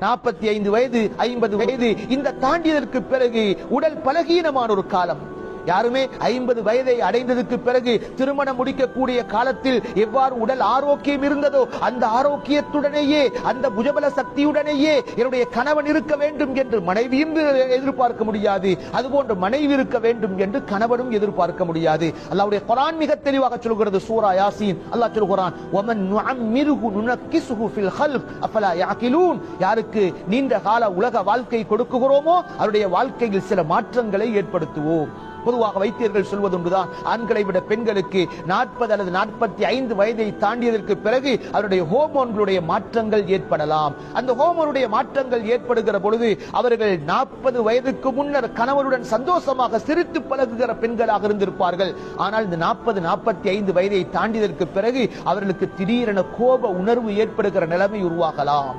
நாற்பத்தி ஐந்து வயது ஐம்பது வயது இந்த தாண்டியதற்கு பிறகு உடல் பலகீனமான ஒரு காலம். யாருமே ஐம்பது வயதை அடைந்ததுக்கு பிறகு திருமணம் முடிக்கக்கூடிய காலத்தில் எவ்வாறு உடல் ஆரோக்கியம் இருந்ததோ அந்த ஆரோக்கியத்துடனேயே அந்த புஜபல சக்தியுடனேயே என்னுடைய கணவன் இருக்க வேண்டும் என்று மனைவியும் எதிர்பார்க்க முடியாது. அதுபோன்று மனைவி இருக்க வேண்டும் என்று கணவனும் எதிர்பார்க்க முடியாது. அல்லாவுடைய குரான் மிக தெளிவாக சொல்கிறது சூரா யாசின். அல்லாஹ் சொல்கிறான் ஒமன் நுஅம்மிருஹு நுனக்கிஸுஹு ஃபில் ஹல்க் அஃபலா யாகிலூன் யாருக்கு நீண்ட கால உலக வாழ்க்கை கொடுக்குகிறோமோ அவருடைய வாழ்க்கையில் சில மாற்றங்களை ஏற்படுத்துவோம். பொதுவாக வைத்தியர்கள் சொல்வதுண்டுதான் ஆண்களை விட பெண்களுக்கு நாற்பது அல்லது நாற்பத்தி ஐந்து வயதை தாண்டியதற்கு பிறகு அவருடைய ஹோமோன்களுடைய மாற்றங்கள் ஏற்படலாம். அந்த ஹோமோனுடைய மாற்றங்கள் ஏற்படுகிற பொழுது அவர்கள் நாற்பது வயதுக்கு முன்னர் கணவருடன் சந்தோஷமாக சிரித்து பழகுகிற பெண்களாக இருந்திருப்பார்கள். ஆனால் இந்த நாற்பது நாற்பத்தி ஐந்து வயதை தாண்டியதற்கு பிறகு அவர்களுக்கு திடீரென கோப உணர்வு ஏற்படுகிற நிலைமை உருவாகலாம்.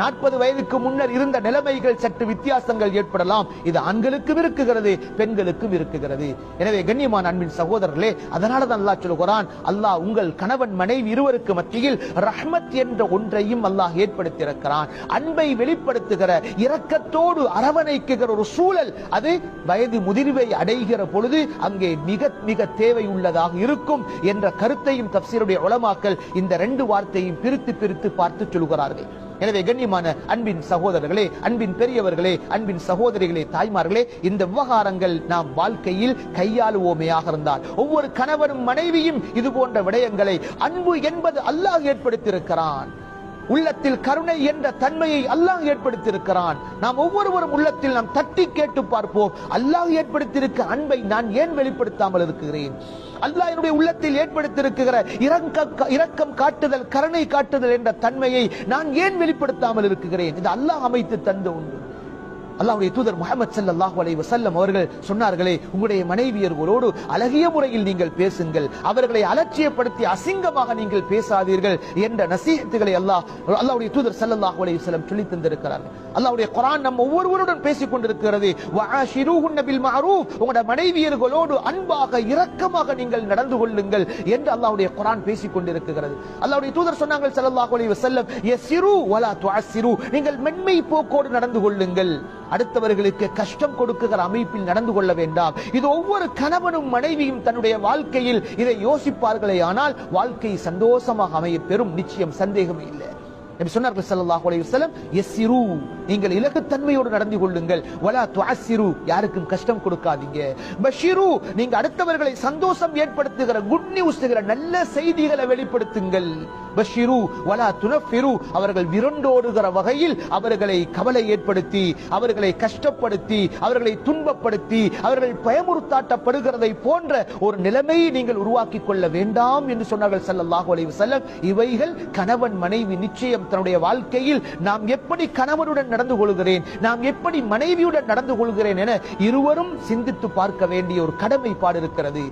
நாற்பது வயதுக்கு முன்னர் இருந்த நிலைமைகள் சற்று வித்தியாசங்கள் ஏற்படலாம். இது ஆண்களுக்கும் இருக்குகிறது பெண்களுக்கும் இருக்குகிறது. எனவே கண்ணியமான அன்பின் சகோதரர்களே அதனால தான் அல்லாஹ் சொல்கிறான் அல்லாஹ் உங்கள் கணவன் மனைவி இருவருக்கு மத்தியில் ரஹ்மத் என்ற ஒன்றையும் அல்லாஹ் ஏற்படுத்தியிருக்கிறான். அன்பை வெளிப்படுத்துகிற இரக்கத்தோடு அரவணைக்குகிற ஒரு சூழல் அது வயது முதிர்வை அடைகிற பொழுது அங்கே மிக மிக தேவை உள்ளதாக இருக்கும் என்ற கருத்தையும் தப்சீருடைய உலமாக்கல் இந்த ரெண்டு வார்த்தையும் பிரித்து பிரித்து பார்த்து சொல்கிறார்கள். எனவே கண்ணியமான அன்பின் சகோதரர்களே அன்பின் பெரியவர்களே அன்பின் சகோதரிகளே தாய்மார்களே இந்த விவகாரங்கள் நாம் வாழ்க்கையில் கையாளுவோமையாக இருந்தால் ஒவ்வொரு கணவனும் மனைவியும் இது போன்ற விடயங்களை அன்பு என்பது அல்லாஹ் ஏற்படுத்தியிருக்கிறான். உள்ளத்தில் கருணை என்ற தன்மையை அல்லாஹ் ஏற்படுத்தியிருக்கிறான். நாம் ஒவ்வொருவரும் உள்ளத்தில் நாம் தட்டி கேட்டு பார்ப்போம். அல்லாஹ் ஏற்படுத்தியிருக்க அன்பை நான் ஏன் வெளிப்படுத்தாமல் இருக்கிறேன்? அல்லாஹ் என்னுடைய உள்ளத்தில் ஏற்படுத்தியிருக்கிற இரக்க இரக்கம் காட்டுதல் கருணை காட்டுதல் என்ற தன்மையை நான் ஏன் வெளிப்படுத்தாமல் இருக்கிறேன்? இது அல்லாஹ் அமைத்து தந்த உண்டு அல்லாவுடைய தூதர் முகமது ஸல்லல்லாஹு அலைஹி வசல்லம் அவர்கள் சொன்னார்களே உங்களுடைய மனைவியர்களோடு அழகிய முறையில் நீங்கள் பேசுங்கள் அவர்களை அலட்சியப்படுத்தி அசிங்கமாக நீங்கள் பேசாதீர்கள் என்ற நசீகத்துகளை அல்லாஹ் அல்லாவுடைய தூதர் ஸல்லல்லாஹு அலைஹி வசலம் சொல்லி தந்திருக்கிறார்கள். அல்லாவுடைய குரான் நம்ம ஒவ்வொருவருடன் பேசிக் கொண்டிருக்கிறது. உங்களுடைய மனைவியர்களோடு அன்பாக இரக்கமாக நீங்கள் நடந்து கொள்ளுங்கள் என்று அல்லாவுடைய குரான் பேசிக் கொண்டிருக்கிறது. அல்லாவுடைய தூதர் சொன்னாங்க ஸல்லல்லாஹு அலைஹி வசல்லம் வலா நீங்கள் மென்மை போக்கோடு நடந்து கொள்ளுங்கள். அடுத்தவர்களுக்கு கஷ்டம் கொடுக்குகிற அமைப்பில் நடந்து கொள்ள வேண்டாம். இது ஒவ்வொரு கணவனும் மனைவியும் தன்னுடைய வாழ்க்கையில் இதை யோசிப்பார்களே ஆனால் வாழ்க்கை சந்தோஷமாக அமைய பெறும். நிச்சயம் சந்தேகம் இல்லை. சொன்னார்கள் சல்லாஹ் அலைஹி எஸ் நீங்கள் இலகுத்தன்மையோடு நடந்து கொள்ளுங்கள். வலா துவாசிரு யாருக்கும் கஷ்டம் கொடுக்காதீங்க. பஷிரு நீங்க அடுத்தவர்களை சந்தோஷம் ஏற்படுத்துகிற குட் நியூஸ்ங்கிற நல்ல செய்திகளை வெளிப்படுத்துங்கள். பஷிரு வலா துனஃபிரு அவர்கள் விரண்டோடுகிற வகையில் அவர்களை கவலை ஏற்படுத்தி அவர்களை கஷ்டப்படுத்தி அவர்களை துன்பப்படுத்தி அவர்கள் பயமுறுத்தாட்டப்படுகிறதை போன்ற ஒரு நிலைமையை நீங்கள் உருவாக்கி கொள்ள வேண்டாம் என்று சொன்னார்கள் ஸல்லல்லாஹு அலைஹி வஸல்லம். இவைகள் கணவன் மனைவி நிச்சயம் தன்னுடைய வாழ்க்கையில் நாம் எப்படி கணவனுடன் நடந்து கொள்கிறேன். நாம் எப்படி மனைவியுடன் நடந்து கொள்கிறேன் என இருவரும் சிந்தித்து பார்க்க வேண்டிய ஒரு கடமைப்பாடு இருக்கிறது.